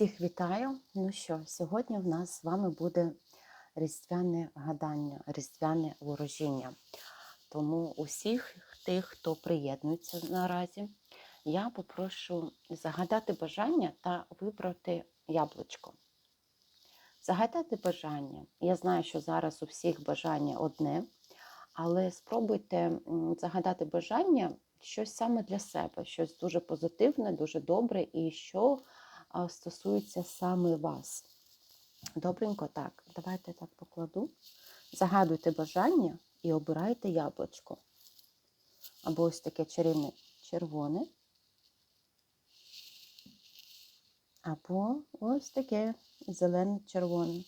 Всіх вітаю. Ну що, сьогодні в нас з вами буде різдвяне гадання, різдвяне ворожіння. Тому усіх тих, хто приєднується наразі, я попрошу загадати бажання та вибрати яблучко. Загадати бажання. Я знаю, що зараз у всіх бажання одне, але спробуйте загадати бажання щось саме для себе, щось дуже позитивне, дуже добре і що стосується саме вас. Добренько, так. Давайте так покладу. Загадуйте бажання і обирайте яблучко. Або ось таке чарівне червоне. Або ось таке зелене-червоне.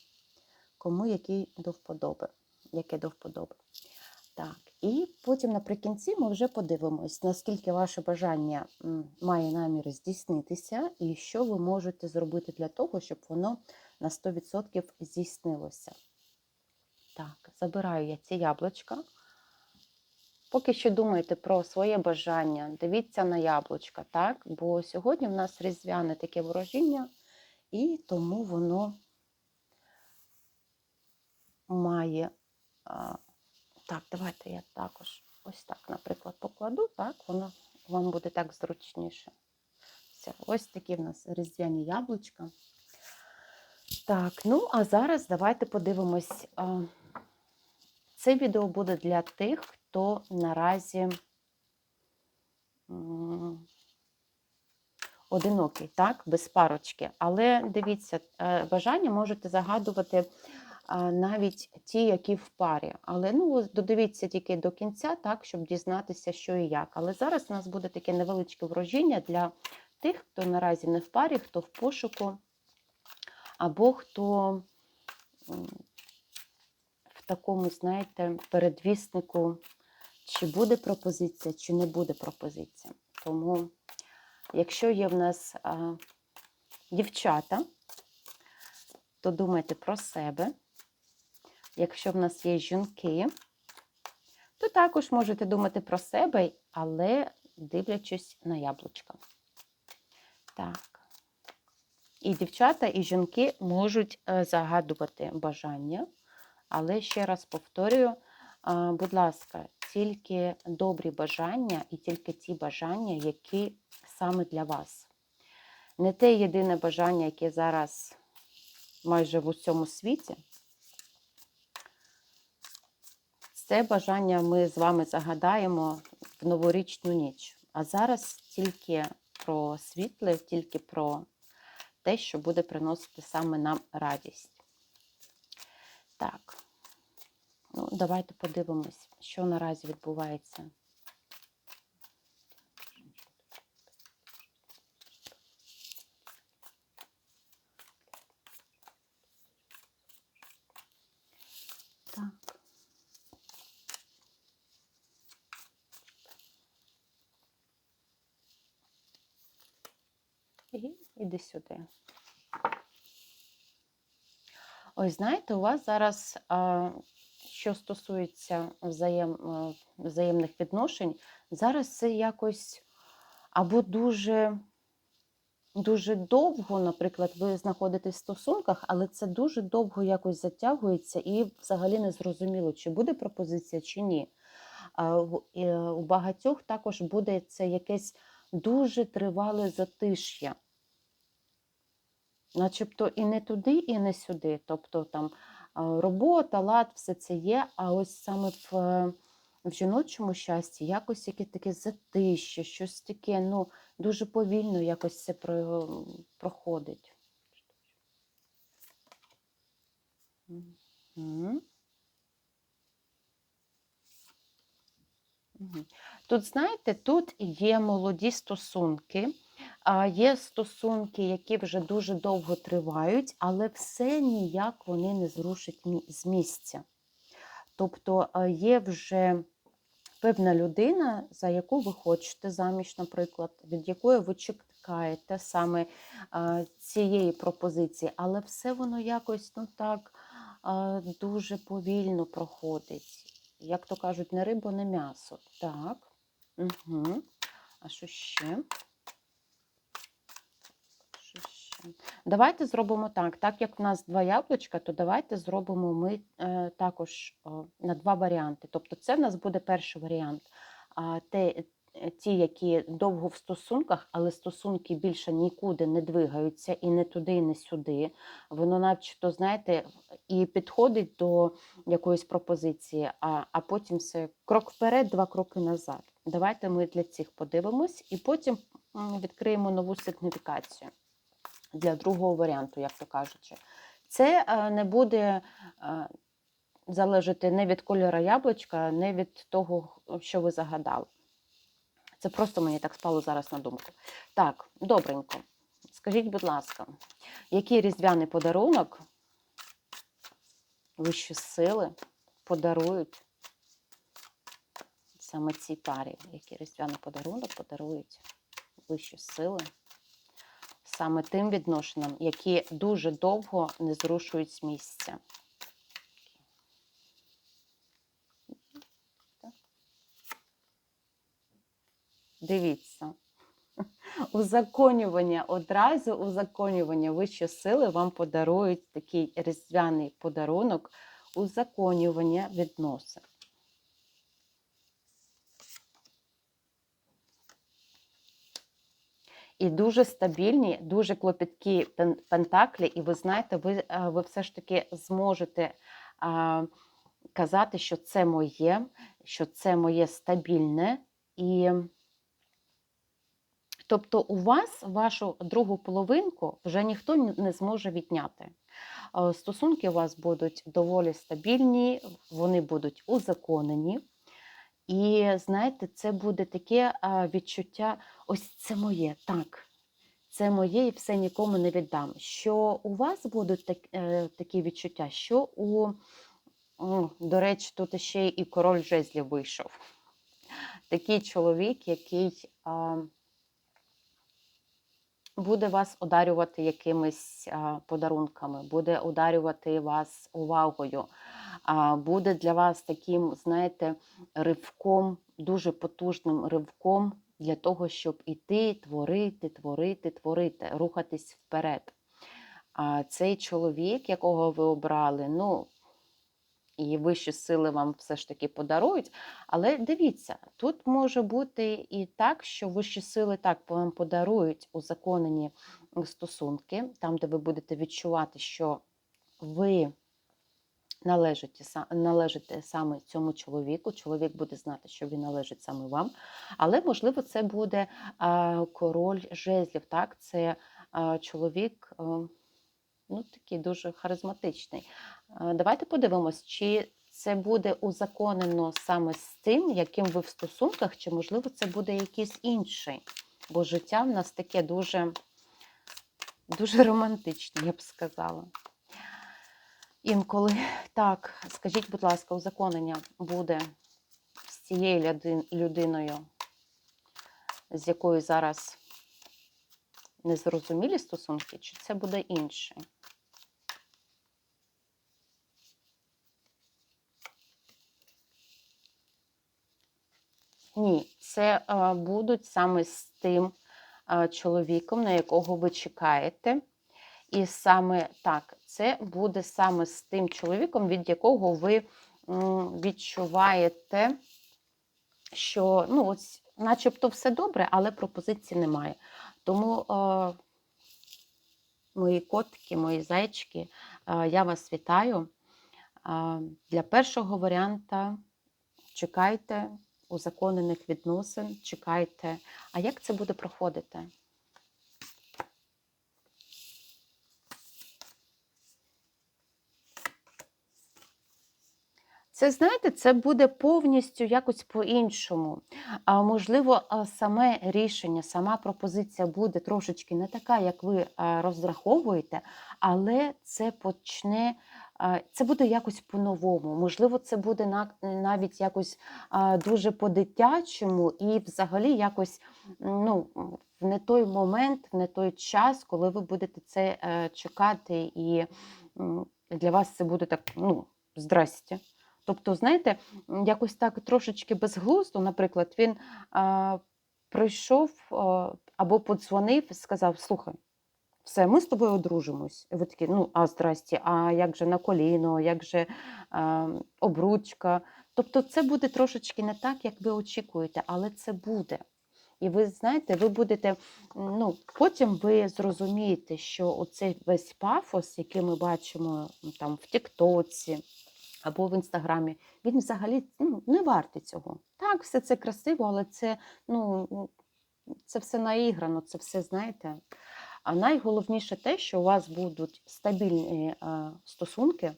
Кому який до вподоби. Яке до вподоби. Так, і потім наприкінці ми вже подивимось, наскільки ваше бажання має намір здійснитися, і що ви можете зробити для того, щоб воно на 100% здійснилося. Так, забираю я ці яблучка. Поки що думайте про своє бажання, дивіться на яблучка, так? Бо сьогодні в нас різдвяне таке ворожіння, і тому воно має. Так, давайте я також ось так, наприклад, покладу, так, воно вам буде так зручніше. Все, ось такі в нас різдвяні яблучка. Так, ну а зараз давайте подивимось. Це відео буде для тих, хто наразі одинокий, так, без парочки. Але дивіться, е, бажання можете загадувати навіть ті, які в парі. Але ну, додивіться тільки до кінця, так, щоб дізнатися, що і як. Але зараз у нас буде таке невеличке врожіння для тих, хто наразі не в парі, хто в пошуку, або хто в такому, знаєте, передвіснику, чи буде пропозиція, чи не буде пропозиція. Тому, якщо є в нас а, дівчата, то думайте про себе. Якщо в нас є жінки, то також можете думати про себе, але дивлячись на яблучка. Так. І дівчата, і жінки можуть е, загадувати бажання. Але ще раз повторюю, будь ласка, тільки добрі бажання і тільки ті бажання, які саме для вас. Не те єдине бажання, яке зараз майже в усьому світі. Це бажання ми з вами загадаємо в новорічну ніч. А зараз тільки про світле, тільки про те, що буде приносити саме нам радість. Так, ну, давайте подивимось, що наразі відбувається. І іди сюди. Ось знаєте, у вас зараз, що стосується взаєм, взаємних відношень, зараз це якось або дуже, дуже довго, наприклад, ви знаходитесь в стосунках, але це дуже довго якось затягується і взагалі не зрозуміло, чи буде пропозиція, чи ні. Е, У багатьох також буде це якесь дуже тривале затиш'я. Начебто і не туди, і не сюди. Тобто там робота, лад, все це є. А ось саме в, е, в жіночому щасті якось яке таке затище, щось таке, ну, дуже повільно якось це про, проходить. Тут, знаєте, тут є молоді стосунки, є стосунки, які вже дуже довго тривають, але все ніяк вони не зрушать з місця. Тобто є вже певна людина, за яку ви хочете заміж, наприклад, від якої ви чекаєте саме цієї пропозиції, але все воно якось ну так дуже повільно проходить. Як то кажуть, не риба, не м'ясо. Так. Угу. А що ще? Що ще? Давайте зробимо так. Так як в нас два яблучка, то давайте зробимо ми е, також е, на два варіанти. Тобто, це в нас буде перший варіант. А те, е, ті, які довго в стосунках, але стосунки більше нікуди не двигаються і не туди, і не сюди. Воно начебто, знаєте, і підходить до якоїсь пропозиції, а, а потім все крок вперед, два кроки назад. Давайте ми для цих подивимось і потім відкриємо нову сигніфікацію для другого варіанту, як то кажучи. Це е, не буде е, залежати не від кольору яблучка, не від того, що ви загадали. Це просто мені так спало зараз на думку. Так, добренько. Скажіть, будь ласка, який різдвяний подарунок вищі сили подарують саме цій парі? Який різдвяний подарунок подарують вищі сили саме тим відношенням, які дуже довго не зрушують з місця? Дивіться. Узаконювання одразу узаконювання вищі сили вам подарують такий різдвяний подарунок узаконювання відносин. І дуже стабільні, дуже клопіткі пентаклі, і ви знаєте, ви, е, ви все ж таки зможете а, казати, що це моє, що це моє стабільне. І тобто у вас вашу другу половинку вже ніхто не зможе відняти. Е, Стосунки у вас будуть доволі стабільні, вони будуть узаконені. І знаєте, це буде таке відчуття: ось це моє, так, це моє і все нікому не віддам. Що у вас будуть так, е, такі відчуття, що у, о, до речі, тут ще і король жезлів вийшов. Такий чоловік, який а, буде вас одарювати якимись а, подарунками, буде одарювати вас увагою, буде для вас таким, знаєте, ривком, дуже потужним ривком для того, щоб іти, творити, творити, творити, рухатись вперед. А цей чоловік, якого ви обрали, ну, і вищі сили вам все ж таки подарують. Але дивіться, тут може бути і так, що вищі сили так вам подарують узаконені стосунки, там, де ви будете відчувати, що ви належите, належите саме цьому чоловіку. Чоловік буде знати, що він належить саме вам. Але, можливо, це буде король жезлів. Так? Це чоловік. Ну, такий дуже харизматичний. Давайте подивимось, чи це буде узаконено саме з тим, яким ви в стосунках, чи, можливо, це буде якийсь інший. Бо життя в нас таке дуже, дуже романтичне, я б сказала. Інколи так, скажіть, будь ласка, узаконення буде з цією людиною, з якою зараз незрозумілі стосунки, чи це буде інший? Ні, це е, будуть саме з тим е, чоловіком, на якого ви чекаєте. І саме так, це буде саме з тим чоловіком, від якого ви відчуваєте, що ну, ось, начебто все добре, але пропозиції немає. Тому, мої котики, мої зайчики, я вас вітаю. Для першого варіанта чекайте узаконених відносин, чекайте. А як це буде проходити? Це, знаєте, це буде повністю якось по-іншому. А можливо, саме рішення, сама пропозиція буде трошечки не така, як ви розраховуєте, але це почне. Це буде якось по-новому. Можливо, це буде навіть якось дуже по-дитячому і взагалі якось ну, в не той момент, в не той час, коли ви будете це е, чекати, і для вас це буде так, ну, здрасте. Тобто, знаєте, якось так трошечки безглуздо, наприклад, він а, прийшов а, або подзвонив сказав: Слухай, все, ми з тобою одружимось. І ви такі, ну, а здрасті, а як же на коліно, як же е, обручка. Тобто це буде трошечки не так, як ви очікуєте, але це буде. І ви знаєте, ви будете, ну, потім ви зрозумієте, що оцей весь пафос, який ми бачимо там в Тіктоці або в Інстаграмі, він взагалі ну, не вартий цього. Так, все це красиво, але це, ну, це все наіграно, це все, знаєте. А найголовніше те, що у вас будуть стабільні е, стосунки,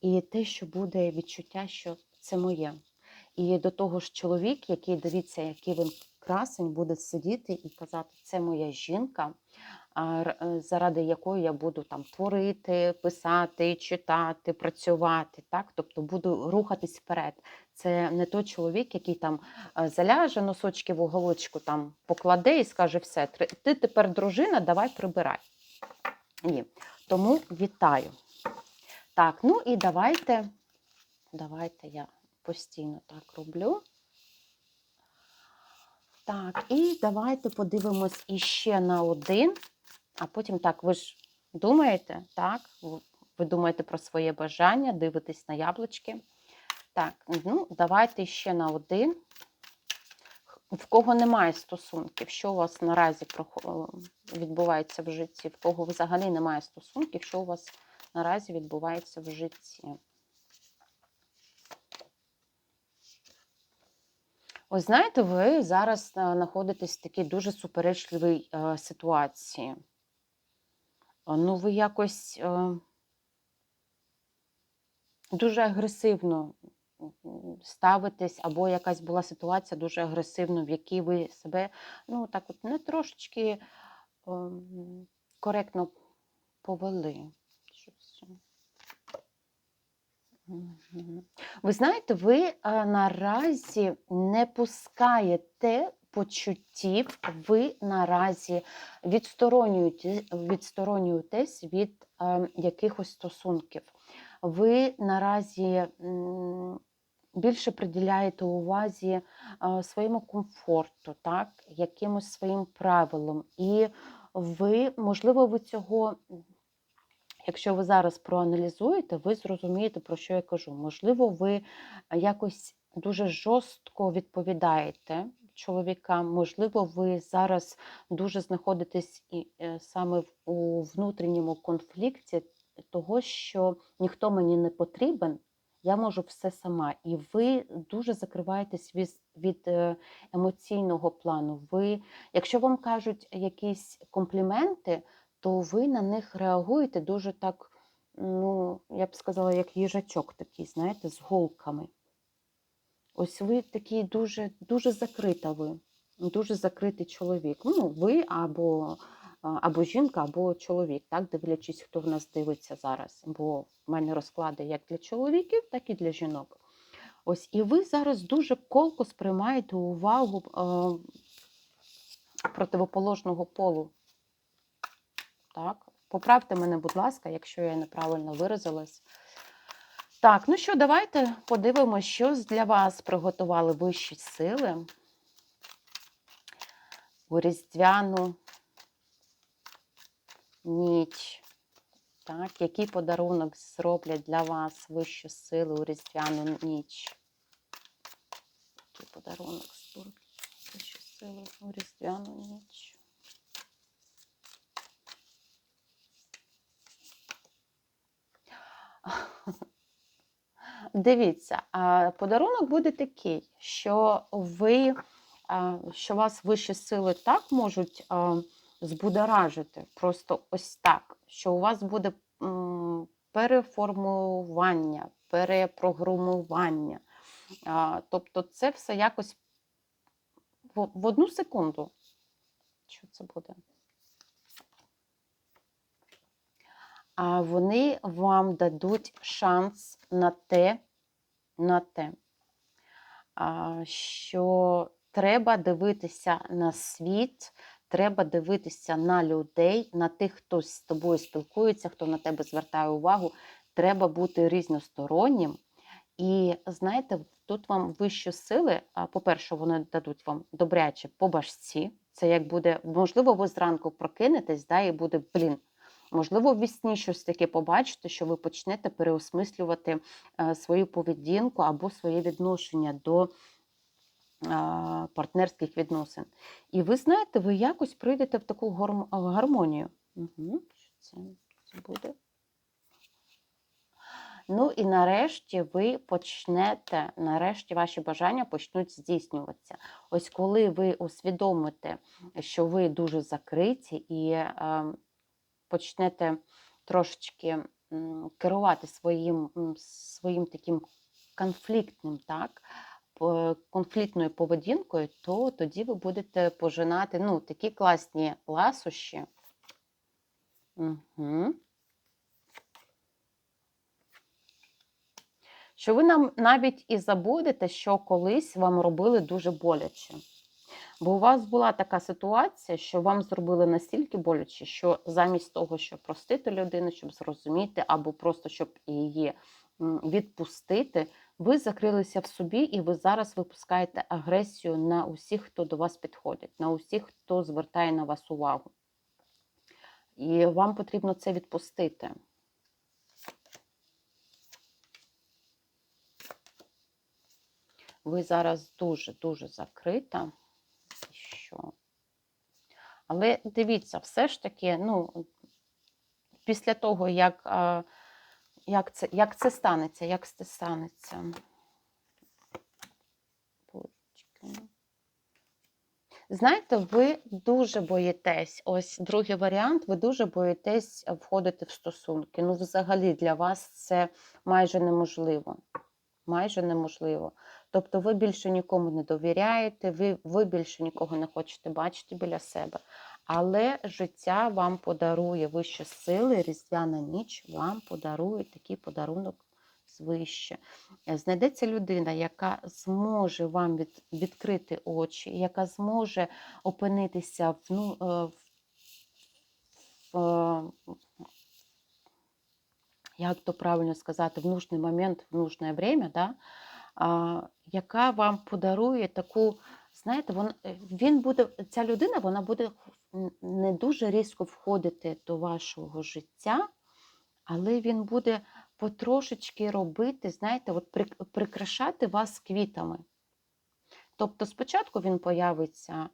і те, що буде відчуття, що це моє. І до того ж, чоловік, який дивіться, який він красень, буде сидіти і казати, це моя жінка, заради якої я буду там творити, писати, читати, працювати. Так? Тобто буду рухатись вперед. Це не той чоловік, який там е, заляже носочки в уголочку, там покладе і скаже: все, ти тепер дружина, давай прибирай. Ні. Тому вітаю. Так, ну і давайте, давайте я постійно так роблю. Так, і давайте подивимось іще на один, а потім так, ви ж думаєте, так? Ви- думаєте про своє бажання, дивитесь на яблучки. Так, ну, давайте ще на один. В кого немає стосунків, що у вас наразі відбувається в житті, в кого взагалі немає стосунків, що у вас наразі відбувається в житті. Ось знаєте, ви зараз е, знаходитесь в такій дуже суперечливій е, ситуації. Ну, ви якось е, дуже агресивно ставитесь, або якась була ситуація дуже агресивна, в якій ви себе ну, так от не трошечки ем, коректно повели. Ви знаєте, ви е, наразі не пускаєте почуттів, ви наразі відсторонюєте, відсторонюєтесь від е, якихось стосунків. Ви наразі більше приділяєте увазі е, своєму комфорту, так, якимось своїм правилам. І ви, можливо, ви цього Якщо ви зараз проаналізуєте, ви зрозумієте, про що я кажу. Можливо, ви якось дуже жорстко відповідаєте чоловікам, можливо, ви зараз дуже знаходитесь і, е, саме у внутрішньому конфлікті того, що ніхто мені не потрібен, я можу все сама. І ви дуже закриваєтесь від, від е, емоційного плану. Ви, якщо вам кажуть якісь компліменти, то ви на них реагуєте дуже так, ну, я б сказала, як їжачок такий, знаєте, з голками. Ось ви такий дуже, дуже закрита ви, дуже закритий чоловік. Ну, ви або, або жінка, або чоловік, так, дивлячись, хто в нас дивиться зараз. Бо в мене розклади як для чоловіків, так і для жінок. Ось, і ви зараз дуже колко сприймаєте увагу е, противоположного полу. Так, поправте мене, будь ласка, якщо я неправильно виразилась. Так, ну що, давайте подивимося, що для вас приготували вищі сили у різдвяну ніч. Так, який подарунок зроблять для вас вищі сили у різдвяну ніч? Який подарунок зроблять вищі сили у різдвяну ніч? Дивіться, подарунок буде такий, що ви, що вас вищі сили так можуть збудоражити, просто ось так, що у вас буде переформування, перепрограмування. Тобто це все якось в, одну секунду. Що це буде? а вони вам дадуть шанс на те, на те, що треба дивитися на світ, треба дивитися на людей, на тих, хто з тобою спілкується, хто на тебе звертає увагу. Треба бути різностороннім. І знаєте, тут вам вищі сили, по-перше, вони дадуть вам добряче по башці, Це як буде, можливо, ви зранку прокинетесь, да, і буде, блін, можливо, в сні щось таке побачите, що ви почнете переосмислювати е, свою поведінку або своє відношення до партнерських відносин. І ви знаєте, ви якось прийдете в таку гармонію. Угу. Що це, це буде? Ну і нарешті ви почнете, нарешті ваші бажання почнуть здійснюватися. Ось коли ви усвідомите, що ви дуже закриті і е, почнете трошечки керувати своїм, своїм таким конфліктним, так, конфліктною поведінкою, то тоді ви будете пожинати ну, такі класні ласощі. Угу. Що ви нам навіть і забудете, що колись вам робили дуже боляче. Бо у вас була така ситуація, що вам зробили настільки боляче, що замість того, щоб простити людину, щоб зрозуміти, або просто щоб її відпустити, ви закрилися в собі, і ви зараз випускаєте агресію на усіх, хто до вас підходить, на усіх, хто звертає на вас увагу. І вам потрібно це відпустити. Ви зараз дуже-дуже закрита. Що? Але дивіться, все ж таки, ну, після того, як, як, це, як це станеться, як це станеться. Знаєте, ви дуже боїтесь, ось другий варіант, ви дуже боїтесь входити в стосунки. Ну, взагалі, для вас це майже неможливо. Майже неможливо. Тобто ви більше нікому не довіряєте, ви, ви більше нікого не хочете бачити біля себе. Але життя вам подарує вищі сили, різдвяна ніч вам подарує такий подарунок звище. Е, Знайдеться людина, яка зможе вам від, відкрити очі, яка зможе опинитися в, ну, е, в, в, як то правильно сказати, в нужний момент, в нужне время, да? Яка вам подарує таку, знаєте, вон, е, він буде, ця людина вона буде не дуже різко входити до вашого життя, але він буде потрошечки робити, знаєте, от прикрашати вас квітами. Тобто спочатку він появиться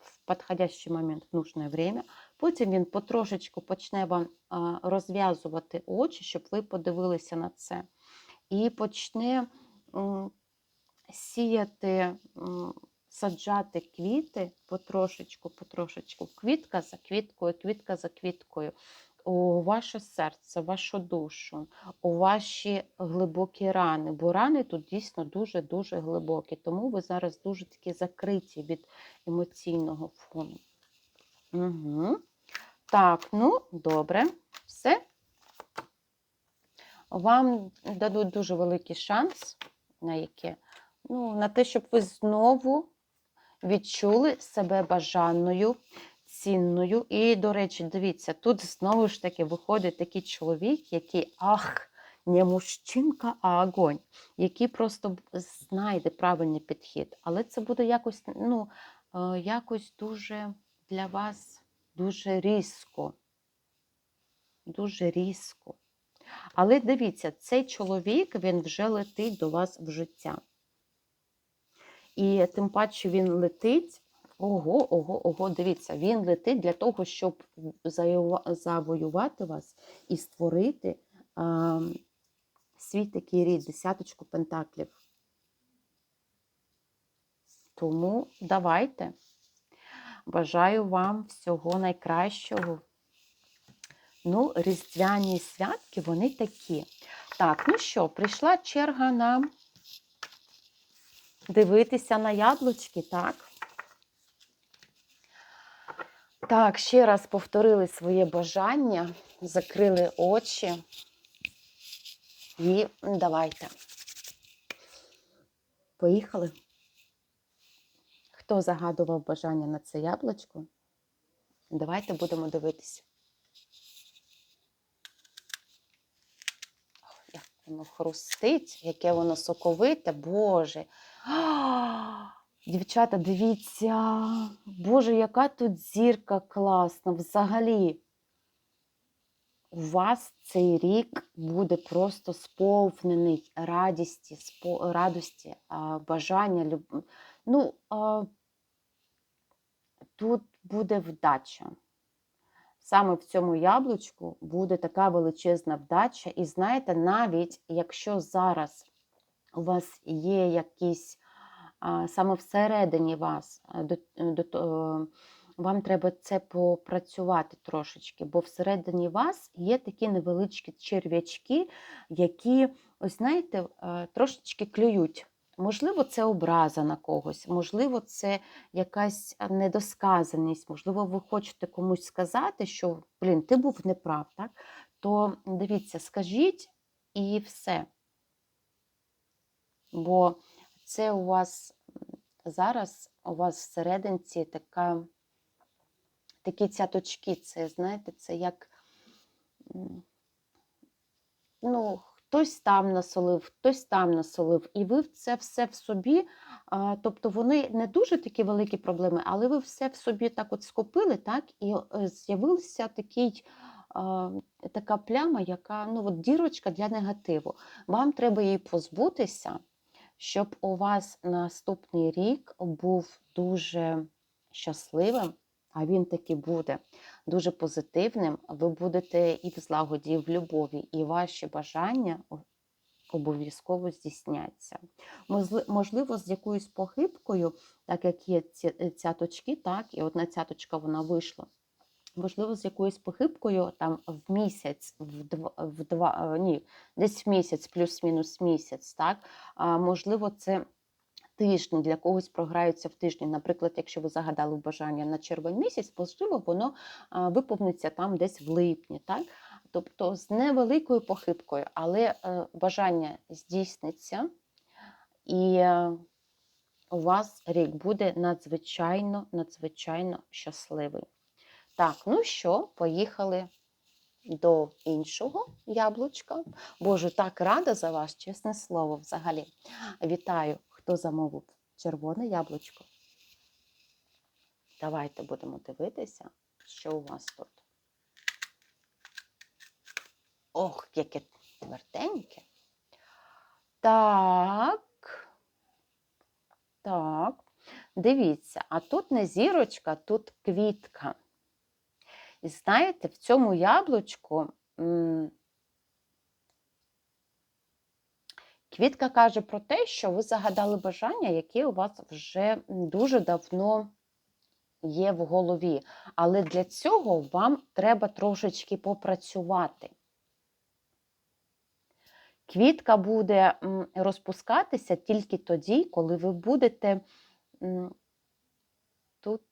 в підходящий момент, в нужне время, потім він потрошечку почне вам розв'язувати очі, щоб ви подивилися на це. І почне сіяти, саджати квіти потрошечку, потрошечку, квітка за квіткою, квітка за квіткою. У ваше серце, вашу душу, у ваші глибокі рани, бо рани тут дійсно дуже-дуже глибокі, тому ви зараз дуже такі закриті від емоційного фону. Угу. Так, ну добре, все. Вам дадуть дуже великий шанс на яке? Ну, на те, щоб ви знову відчули себе бажаною, цінною. І, до речі, дивіться, тут знову ж таки виходить такий чоловік, який ах, не мужчинка, а огонь, який просто знайде правильний підхід. Але це буде якось, ну, е, якось дуже для вас дуже різко. Дуже різко. Але дивіться, цей чоловік він вже летить до вас в життя. І тим паче він летить. Ого, ого, ого, дивіться, він летить для того, щоб завоювати вас і створити а, свій такий рід, десяточку пентаклів. Тому давайте. Бажаю вам всього найкращого. Ну, різдвяні святки, вони такі. Так, ну що, прийшла черга нам дивитися на яблучки, так? Так, ще раз повторили своє бажання, закрили очі. І давайте. Поїхали. Хто загадував бажання на це яблучко? Давайте будемо дивитися. Воно хрустить, яке воно соковите, Боже. Дівчата, дивіться, Боже, яка тут зірка класна взагалі. У вас цей рік буде просто сповнений радісті, спо, радості, бажання. люб- Ну, а, тут буде вдача. Саме в цьому яблучку буде така величезна вдача. І знаєте, навіть якщо зараз у вас є якісь саме всередині вас, до, до, вам треба це попрацювати трошечки, бо всередині вас є такі невеличкі черв'ячки, які, ось знаєте, е, трошечки клюють. Можливо, це образа на когось, можливо, це якась недосказаність, можливо, ви хочете комусь сказати, що блін, ти був неправ, так? То дивіться, скажіть і все. Бо це у вас зараз у вас всерединці така, такі цяточки, це, знаєте, це як ну, хтось там насолив, хтось там насолив, і ви це все в собі. Тобто вони не дуже такі великі проблеми, але ви все в собі так от скопили, так, і е, з'явився такий. Така пляма, яка ну от дірочка для негативу. Вам треба її позбутися, щоб у вас наступний рік був дуже щасливим, а він таки буде дуже позитивним. Ви будете і в злагоді, і в любові, і ваші бажання обов'язково здійсняться. Можливо, з якоюсь похибкою, так як є е, цяточки, так, і одна цяточка вона вийшла. Можливо, з якоюсь похибкою там в місяць, в два, в два е, ні, десь в місяць, плюс-мінус місяць, так? А, можливо, це тижні для когось програються в тижні. Наприклад, якщо ви загадали бажання на червень місяць, можливо, воно виповниться там десь в липні. Так? Тобто з невеликою похибкою, але е, бажання здійсниться, і е, у вас рік буде надзвичайно, надзвичайно щасливий. Так, ну що, поїхали до іншого яблучка. Боже, так рада за вас, чесне слово, взагалі. Вітаю, хто замовив червоне яблучко. Давайте будемо дивитися, що у вас тут. Ох, яке тверденьке. Так. Так. Дивіться, а тут не зірочка, тут квітка. І знаєте, в цьому яблучку м, квітка каже про те, що ви загадали бажання, яке у вас вже дуже давно є в голові. Але для цього вам треба трошечки попрацювати. Квітка буде розпускатися тільки тоді, коли ви будете тут.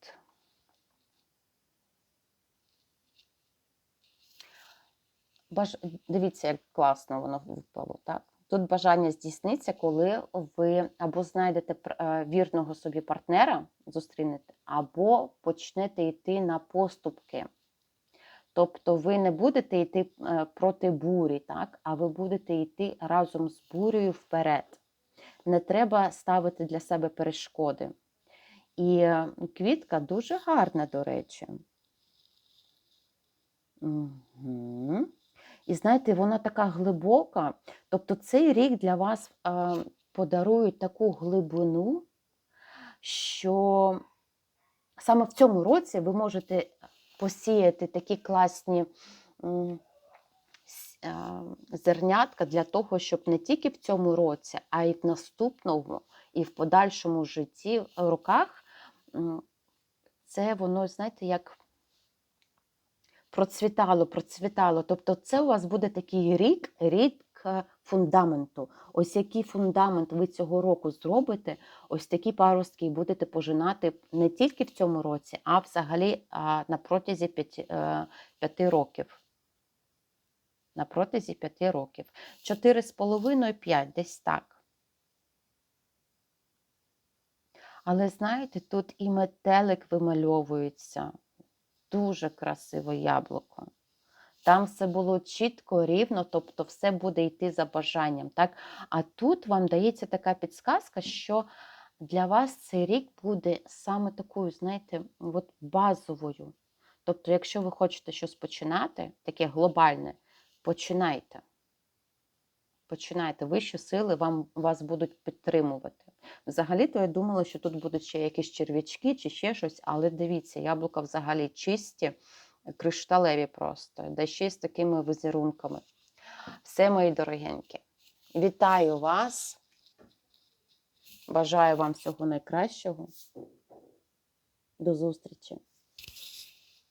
Баж... Дивіться, як класно воно випало. Так? Тут бажання здійсниться, коли ви або знайдете е, вірного собі партнера, зустрінете, або почнете йти на поступки. Тобто ви не будете йти е, проти бурі, так? а ви будете йти разом з бурею вперед. Не треба ставити для себе перешкоди. І квітка дуже гарна, до речі. Угу. І знаєте, вона така глибока. Тобто цей рік для вас подарує таку глибину, що саме в цьому році ви можете посіяти такі класні зернятка для того, щоб не тільки в цьому році, а й в наступному, і в подальшому житті, роках, м, це воно, знаєте, як процвітало, процвітало. Тобто, це у вас буде такий рік, рік е, фундаменту. Ось який фундамент ви цього року зробите, ось такі паростки будете пожинати не тільки в цьому році, а взагалі на протязі п'яти, е, п'яти років. На протязі п'яти років. Чотири з половиною, п'ять, десь так. Але знаєте, тут і метелик вимальовується. Дуже красиве яблуко. Там все було чітко, рівно, тобто все буде йти за бажанням. Так? А тут вам дається така підсказка, що для вас цей рік буде саме такою, знаєте, от базовою. Тобто, якщо ви хочете щось починати, таке глобальне, починайте. Починайте. Вищі сили вам, вас будуть підтримувати. Взагалі-то я думала, що тут будуть ще якісь черв'ячки чи ще щось, але дивіться, яблука взагалі чисті, кришталеві просто, де ще з такими візерунками. Все, мої дорогенькі. Вітаю вас. Бажаю вам всього найкращого. До зустрічі!